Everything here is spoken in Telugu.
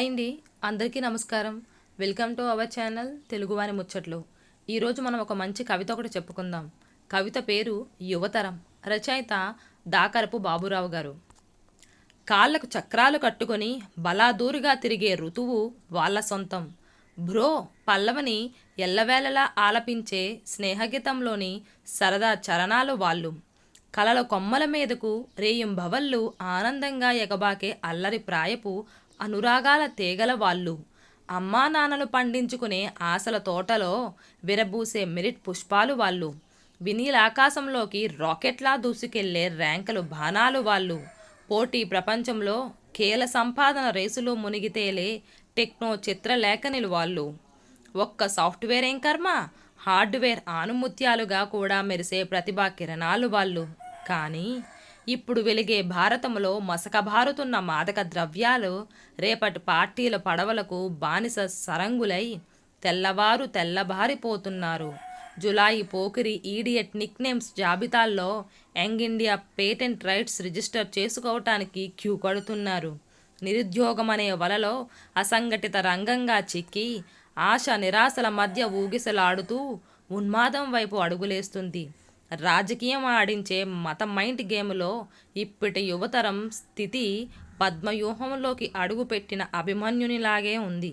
హాయ్ అండి అందరికీ నమస్కారం. వెల్కమ్ టు అవర్ ఛానల్ తెలుగువారి ముచ్చట్లు. ఈరోజు మనం ఒక మంచి కవిత ఒకటి చెప్పుకుందాం. కవిత పేరు యువతరం. రచయిత దాకరపు బాబురావు గారు. కాళ్ళకు చక్రాలు కట్టుకొని బలాదూరుగా తిరిగే ఋతువు వాళ్ళ సొంతం. బ్రో పల్లవని ఎల్లవేళలా ఆలపించే స్నేహగీతంలోని సరదా చరణాలు వాళ్ళు. కలల కొమ్మల మీదకు రేయం భవళ్ళు ఆనందంగా ఎగబాకే అల్లరి ప్రాయపు అనురాగాల తీగల వాళ్ళు. అమ్మా నాన్నలు పండించుకునే ఆశల తోటలో విరబూసే మెరిట్ పుష్పాలు వాళ్ళు. వినీలాకాశంలోకి రాకెట్లా దూసుకెళ్ళే ర్యాంకులు బాణాలు వాళ్ళు. పోటీ ప్రపంచంలో కేల సంపాదన రేసులో మునిగితేలే టెక్నో చిత్రలేఖనిలు వాళ్ళు. ఒక్క సాఫ్ట్వేర్ ఏం కర్మ? హార్డ్వేర్ ఆనుముత్యాలుగా కూడా మెరిసే ప్రతిభా కిరణాలు వాళ్ళు. కానీ ఇప్పుడు వెలిగే భారతంలో మసకబారుతున్న మాదక ద్రవ్యాలు రేపటి పార్టీల పడవలకు బానిస సరంగులై తెల్లవారు తెల్లబారిపోతున్నారు. Julayi Pokiri idiot nicknames జాబితాల్లో young India patent rights register చేసుకోవటానికి క్యూ కడుతున్నారు. నిరుద్యోగం అనే వలలో అసంఘటిత రంగంగా చిక్కి ఆశ నిరాశల మధ్య ఊగిసలాడుతూ ఉన్మాదం వైపు అడుగులేస్తుంది. రాజకీయం ఆడించే మత మైండ్ గేమ్లో ఇప్పటి యువతరం స్థితి పద్మవ్యూహంలోకి అడుగుపెట్టిన అభిమన్యునిలాగే ఉంది.